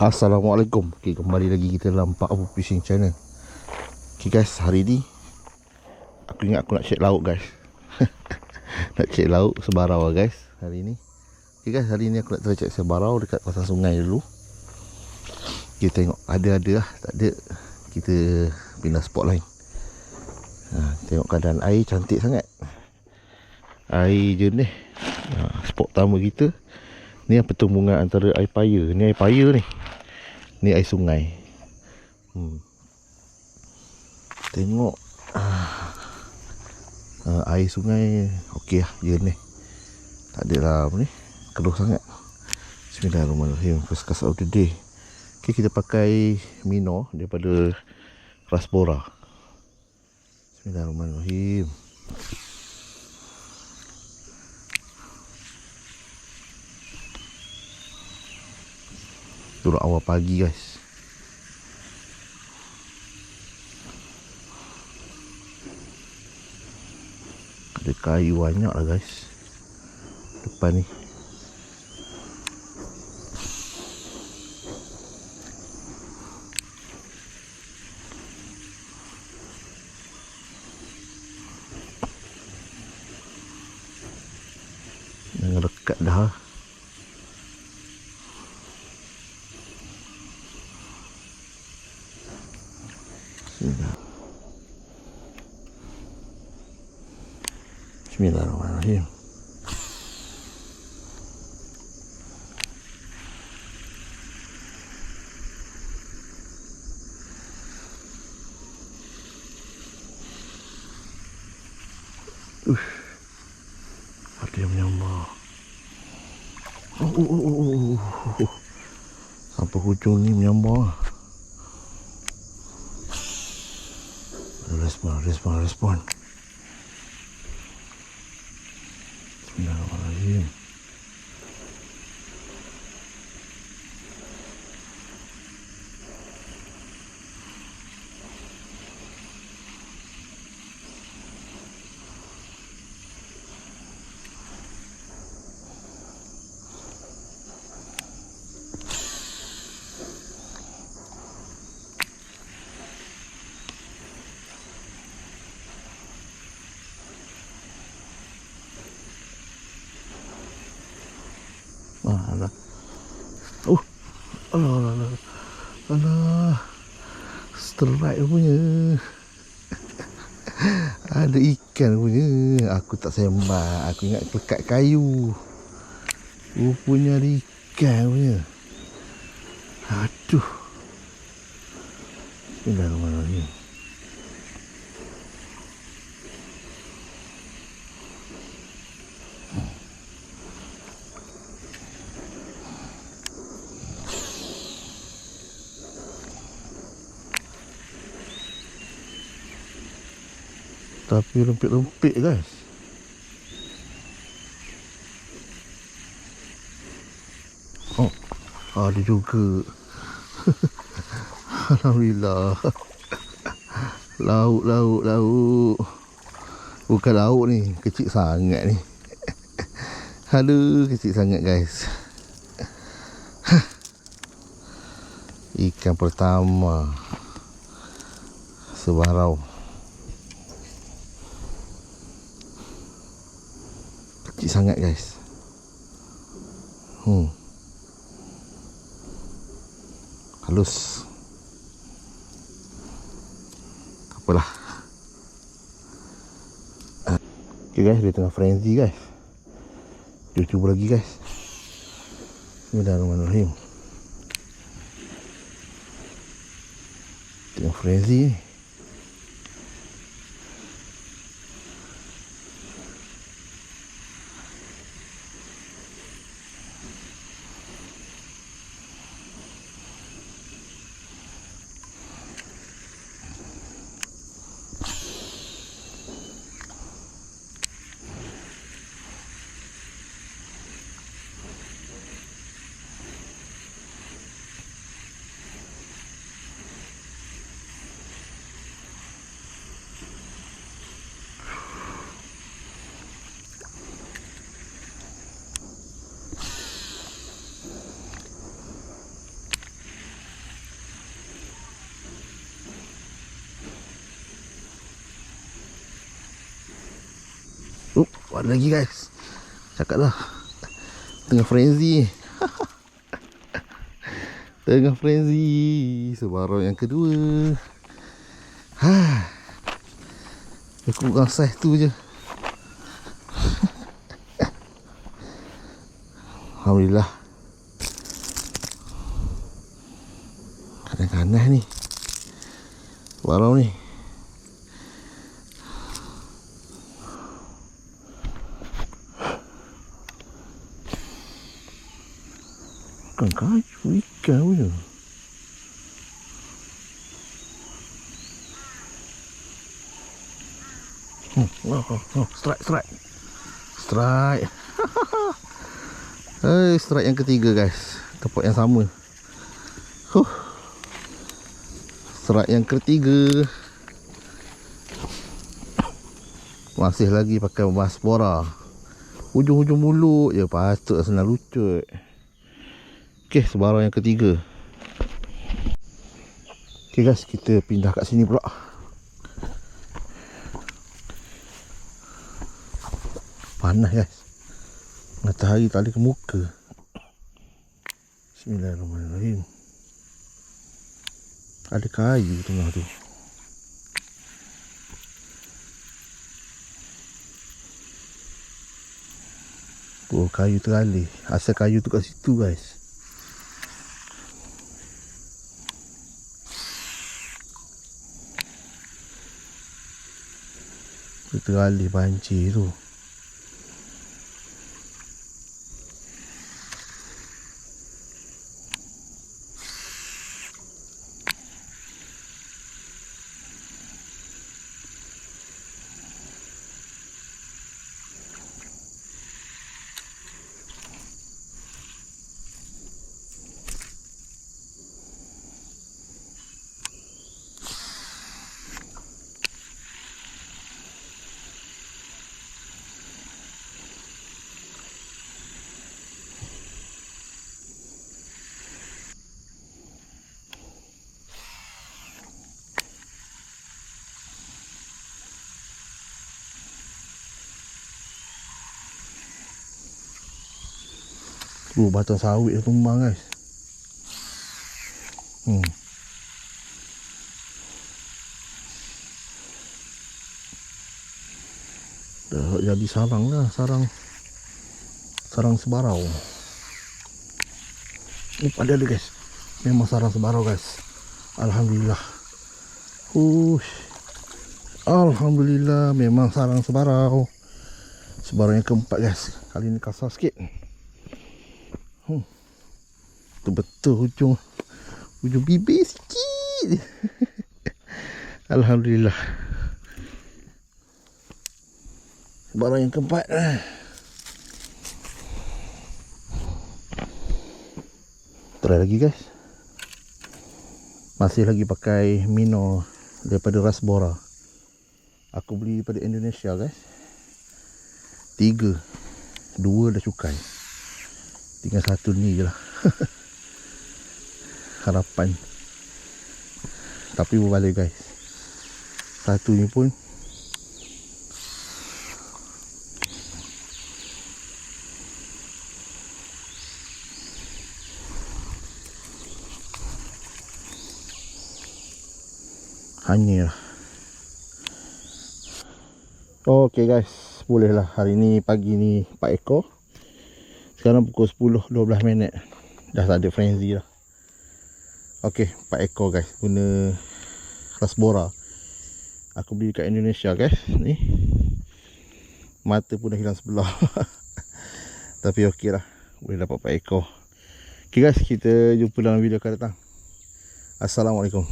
Assalamualaikum. Okay, Kembali lagi kita dalam Pak Abu Fishing Channel. Okay guys Hari ni Aku ingat aku nak check laut guys. Nak check laut Sebarau lah guys Hari ni. Okay guys hari ni aku nak try check sebarau Dekat kawasan sungai dulu. Kita tengok ada-ada lah Tak ada Kita Pindah spot lain. Ha, Tengok keadaan air cantik sangat. Air jernih ha, Spot pertama kita Ni yang pertemuan antara air paya? Ni air paya ni Ni air sungai. Hmm. Tengok ah, uh, air sungai okey lah jernih. Tak ada lah apa ni. Keruh sangat. Bismillahirrahmanirrahim. First class of the day. Okay, kita pakai Mino daripada Rasbora. Bismillahirrahmanirrahim. Turun awal pagi guys. Ada kayu banyak lah guys. Depan ni. Yang dekat dah Ada yang menyambar. Oh, oh, oh, oh, oh. Sampai hujung ni menyambar. Respon, respon, respon. Bismillahirrahmanirrahim. Alah. Oh. Alah, alah, alah. Alah. Strike punya. Ada ikan punya. Aku tak sembang. Aku ingat lekat kayu. Rupanya ada ikan punya. Aduh. Bismillahirrahmanirrahim. Tapi rempit-rempit guys Oh Ada juga. Alhamdulillah. Lauk, lauk, lauk. Bukan lauk ni Kecil sangat ni. Aduh Kecil sangat guys. Ikan pertama. Sebarau Kecil sangat guys. Hmm. Halus. Apalah. Okay guys Dia tengah frenzy guys. Dia cuba lagi guys. Bismillahirrahmanirrahim. Tengah frenzy ni Oh, ada lagi guys. Cakap lah. Tengah frenzy. Tengah frenzy. Sebarang yang kedua. Ha. Aku kurang saiz tu je. Alhamdulillah. Kanan-kanan ni. Sebarang ni. Bukan kayu ikan punya. Hmm, oh, oh, oh, strike, strike. Strike. Hei, strike yang ketiga guys. Tempat yang sama. Huh. Strike yang ketiga. Masih lagi pakai maspora. Hujung-hujung mulut je patut senang lucut. Okey, sebarang yang ketiga. Okey guys, kita pindah kat sini pula. Panas guys. Matahari tak ada ke muka. Bismillahirrahmanirrahim. Ada kayu tengah tu. Oh, kayu teralih. Asal kayu tu kat situ guys. Dia teralih banjir tu. Oh, batang sawit dah tumbang guys. Hmm. Dah jadi sarang lah, sarang sarang sebarau. Ni pada ada guys. Memang sarang sebarau guys. Alhamdulillah. Hush. Alhamdulillah memang sarang sebarau. Sebarau yang keempat guys. Kali ni kasar sikit. Hmm. Betul-betul hujung hujung bibir sikit. Alhamdulillah. Barang yang keempat. Try lagi guys. Masih lagi pakai Mino daripada Rasbora. Aku beli daripada Indonesia guys. Tiga. Dua dah cukai. Tinggal satu ni je lah. Harapan. Tapi berbalik guys. Satu ni pun. Hanya lah. Okay guys. Boleh lah hari ni pagi ni 4 ekor sekarang pukul 10 12 minit. Dah tak ada frenzy lah Okey, 4 ekor guys. Guna rasbora aku beli kat Indonesia guys. Ni. Mata pun dah hilang sebelah. Tapi okey lah. Boleh dapat 4 ekor. Ok guys. Kita jumpa dalam video akan datang. Assalamualaikum